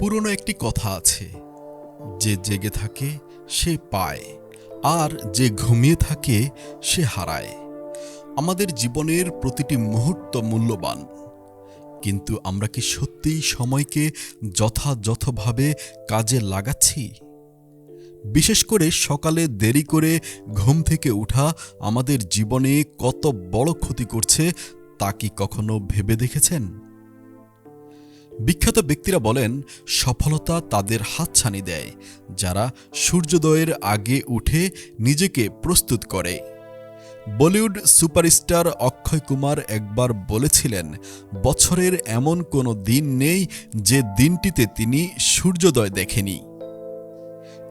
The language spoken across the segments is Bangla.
পুরনো একটি কথা আছে। যে জেগে থাকে, সে পায়। আর যে ঘুমিয়ে থাকে, সে হারায়। আমাদের জীবনের প্রতিটি মুহূর্ত মূল্যবান। কিন্তু আমরা কি সত্যিই সময়কে যথাযথভাবে কাজে লাগাচ্ছি? বিশেষ করে সকালে দেরি করে ঘুম থেকে ওঠা আমাদের জীবনে কত বড় ক্ষতি করছে, তা কি কখনো ভেবে দেখেছেন? বিখ্যাত ব্যক্তিরা বলেন, সফলতা তাদের হাতছানি দেয়, যারা সূর্যোদয়ের আগে উঠে নিজেকে প্রস্তুত করে। বলিউড সুপারস্টার অক্ষয় কুমার একবার বলেছিলেন, বছরের এমন কোনো দিন নেই যে দিনটিতে তিনি সূর্যোদয় দেখেনি।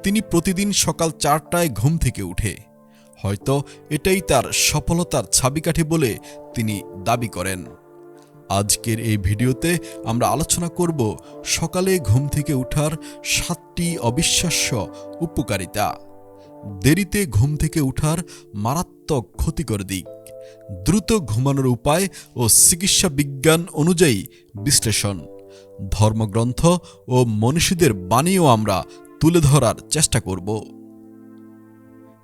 তিনি প্রতিদিন সকাল চারটায় ঘুম থেকে উঠে। হয়তো এটাই তার সফলতার ছাবিকাঠি বলে তিনি দাবি করেন। আজকের এই ভিডিওতে আমরা আলোচনা করব সকালে ঘুম থেকে ওঠার সাতটি অবিশ্বাস্য উপকারিতা। দেরিতে ঘুম থেকে ওঠার মারাত্মক ক্ষতিকর দিক। দ্রুত ঘুমানোর উপায় ও চিকিৎসা বিজ্ঞান অনুযায়ী বিশ্লেষণ। ধর্মগ্রন্থ ও মনীষীদের বাণীও আমরা তুলে ধরার চেষ্টা করব।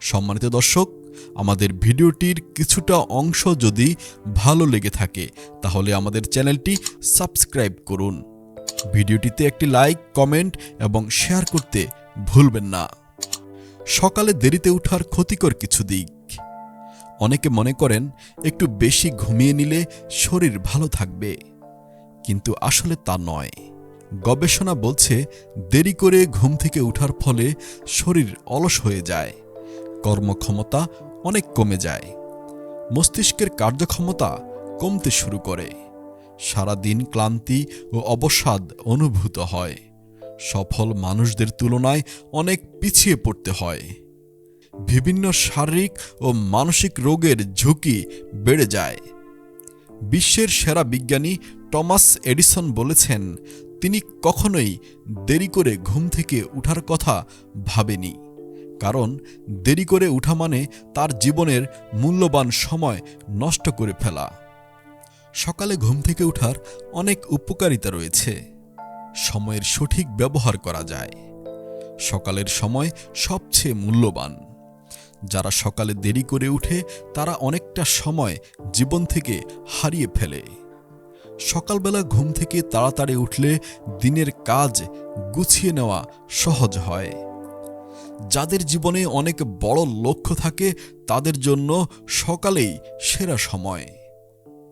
সম্মানিত দর্শক আমাদের ভিডিওটির কিছুটা অংশ যদি ভালো লেগে থাকে, তাহলে আমাদের চ্যানেলটি সাবস্ক্রাইব করুন। ভিডিওটিতে একটি লাইক, কমেন্ট এবং শেয়ার করতে ভুলবেন না। সকালে দেরিতে ওঠার ক্ষতিকর কিছু দিক। অনেকে মনে করেন, একটু বেশি ঘুমিয়ে নিলে শরীর ভালো থাকবে। কিন্তু আসলে তা নয়। গবেষণা বলছে, দেরি করে ঘুম থেকে ওঠার ফলে শরীর অলস হয়ে যায়। কর্মক্ষমতা অনেক কমে যায়। মস্তিষ্কের কার্যক্ষমতা কমতে শুরু করে। সারাদিন ক্লান্তি ও অবসাদ অনুভূত হয়। সফল মানুষদের তুলনায় অনেক পিছিয়ে পড়তে হয়। বিভিন্ন শারীরিক ও মানসিক রোগের ঝুঁকি বেড়ে যায়। বিশ্বের সেরা বিজ্ঞানী টমাস এডিসন বলেছেন, তিনি কখনোই দেরি করে ঘুম থেকে উঠার কথা ভাবেনি। কারণ দেরি করে উঠা মানে তার জীবনের মূল্যবান সময় নষ্ট করে ফেলা। সকালে ঘুম থেকে ওঠার অনেক উপকারিতা রয়েছে। সময়ের সঠিক ব্যবহার করা যায়। সকালের সময় সবচেয়ে মূল্যবান। যারা সকালে দেরি করে উঠে, তারা অনেকটা সময় জীবন থেকে হারিয়ে ফেলে। সকালবেলা ঘুম থেকে তাড়াতাড়ি উঠলে দিনের কাজ গুছিয়ে নেওয়া সহজ হয়। যাদের জীবনে অনেক বড় লক্ষ্য থাকে, তাদের জন্য সকালেই সেরা সময়।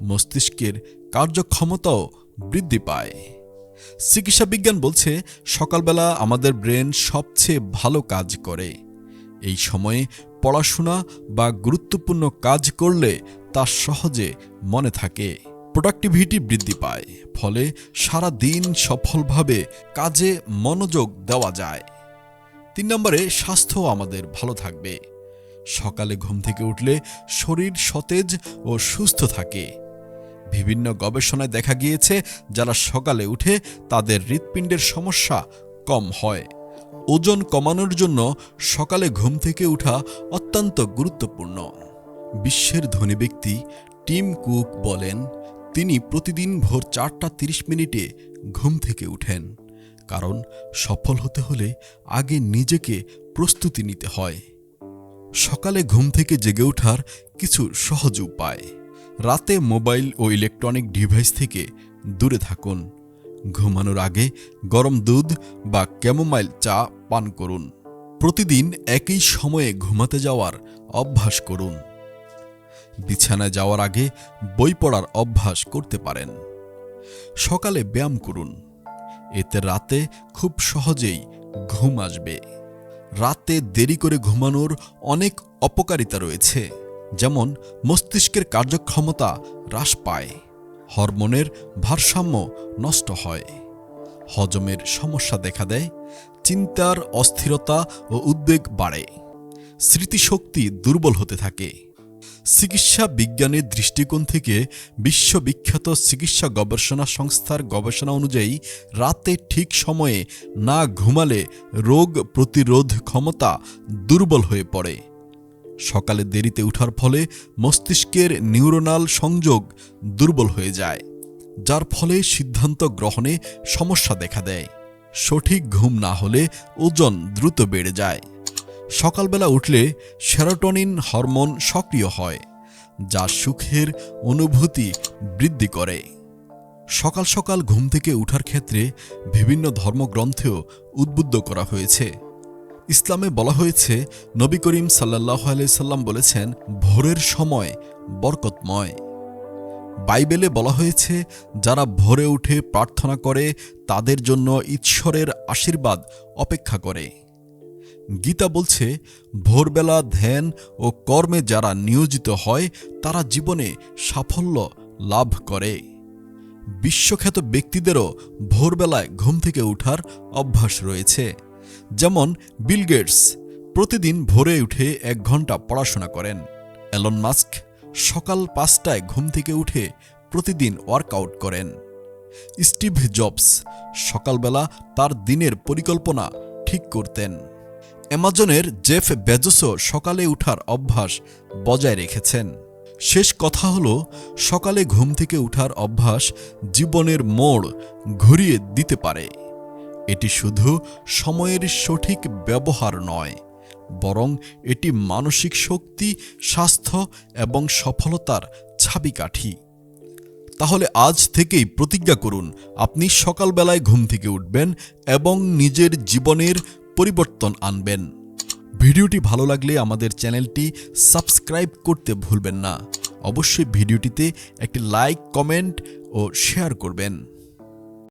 মস্তিষ্কের কার্যক্ষমতাও বৃদ্ধি পায়। চিকিৎসা বিজ্ঞান বলছে, সকালবেলা আমাদের ব্রেন সবচেয়ে ভালো কাজ করে। এই সময়ে পড়াশোনা বা গুরুত্বপূর্ণ কাজ করলে তা সহজে মনে থাকে। প্রোডাক্টিভিটি বৃদ্ধি পায়, ফলে সারা দিন সফলভাবে কাজে মনোযোগ দেওয়া যায়। তিন নম্বরে স্বাস্থ্য আমাদের ভালো থাকবে। সকালে ঘুম থেকে উঠলে শরীর সতেজ ও সুস্থ থাকে। বিভিন্ন গবেষণায় দেখা গিয়েছে, যারা সকালে উঠে তাদের হৃৎপিণ্ডের সমস্যা কম হয়। ওজন কমানোর জন্য সকালে ঘুম থেকে উঠা অত্যন্ত গুরুত্বপূর্ণ। বিশ্বের ধনী ব্যক্তি টিম কুক বলেন, তিনি প্রতিদিন ভোর চারটা তিরিশ মিনিটে ঘুম থেকে উঠেন। কারণ সফল হতে হলে আগে নিজেকে প্রস্তুতি নিতে হয়। সকালে ঘুম থেকে জেগে ওঠার কিছু সহজ উপায়। রাতে মোবাইল ও ইলেকট্রনিক ডিভাইস থেকে দূরে থাকুন। ঘুমানোর আগে গরম দুধ বা ক্যামোমাইল চা পান করুন। প্রতিদিন একই সময়ে ঘুমাতে যাওয়ার অভ্যাস করুন। বিছানায় যাওয়ার আগে বই পড়ার অভ্যাস করতে পারেন। সকালে ব্যায়াম করুন। এতে রাতে খুব সহজেই ঘুম আসবে। রাতে দেরি করে ঘুমানোর অনেক অপকারিতা রয়েছে, যেমন মস্তিষ্কের কার্যক্ষমতা হ্রাস পায়, হরমোনের ভারসাম্য নষ্ট হয়, হজমের সমস্যা দেখা দেয়, চিন্তার অস্থিরতা ও উদ্বেগ বাড়ে, স্মৃতিশক্তি দুর্বল হতে থাকে। চিকিৎসা বিজ্ঞানের দৃষ্টিকোণ থেকে বিশ্ববিখ্যাত চিকিৎসা গবেষণা সংস্থার গবেষণা অনুযায়ী রাতে ঠিক সময়ে না ঘুমালে রোগ প্রতিরোধ ক্ষমতা দুর্বল হয়ে পড়ে। সকালে দেরিতে ওঠার ফলে মস্তিষ্কের নিউরোনাল সংযোগ দুর্বল হয়ে যায়, যার ফলে সিদ্ধান্ত গ্রহণে সমস্যা দেখা দেয়। সঠিক ঘুম না হলে ওজন দ্রুত বেড়ে যায়। সকালবেলা উঠলে সেরোটনিন হরমোন সক্রিয় হয়, যা সুখের অনুভূতি বৃদ্ধি করে। সকাল সকাল ঘুম থেকে ওঠার ক্ষেত্রে বিভিন্ন ধর্মগ্রন্থেও উদ্বুদ্ধ করা হয়েছে। ইসলামে বলা হয়েছে, নবী করিম সাল্লাহ সাল্লাম বলেছেন, ভোরের সময় বরকতময়। বাইবেলে বলা হয়েছে, যারা ভোরে উঠে প্রার্থনা করে, তাদের জন্য ঈশ্বরের আশীর্বাদ অপেক্ষা করে। গীতা বলছে, ভোরবেলা ধ্যান ও কর্মে যারা নিয়োজিত হয়, তারা জীবনে সাফল্য লাভ করে। বিশ্বখ্যাত ব্যক্তিদেরও ভোরবেলায় ঘুম থেকে উঠার অভ্যাস রয়েছে। যেমন বিল গেটস, প্রতিদিন ভোরে উঠে এক ঘণ্টা পড়াশোনা করেন। অ্যালন মাস্ক, সকাল পাঁচটায় ঘুম থেকে উঠে প্রতিদিন ওয়ার্কআউট করেন। স্টিভ জবস, সকালবেলা তার দিনের পরিকল্পনা ঠিক করতেন। অ্যামাজনের জেফ বেজোসও সকালে উঠার অভ্যাস বজায় রেখেছেন। শেষ কথা হলো, সকালে ঘুম থেকে উঠার অভ্যাস জীবনের মোড় ঘুরিয়ে দিতে পারে। এটি শুধু সময়ের সঠিক ব্যবহার নয়, বরং এটি মানসিক শক্তি, স্বাস্থ্য এবং সফলতার ছাবিকাঠি তাহলে আজ থেকেই প্রতিজ্ঞা করুন, আপনি সকালবেলায় ঘুম থেকে উঠবেন এবং নিজের জীবনের পরিবর্তন আনবেন। ভিডিওটি ভালো লাগলে আমাদের চ্যানেলটি সাবস্ক্রাইব করতে ভুলবেন না। অবশ্যই ভিডিওটিতে একটি লাইক, কমেন্ট ও শেয়ার করবেন।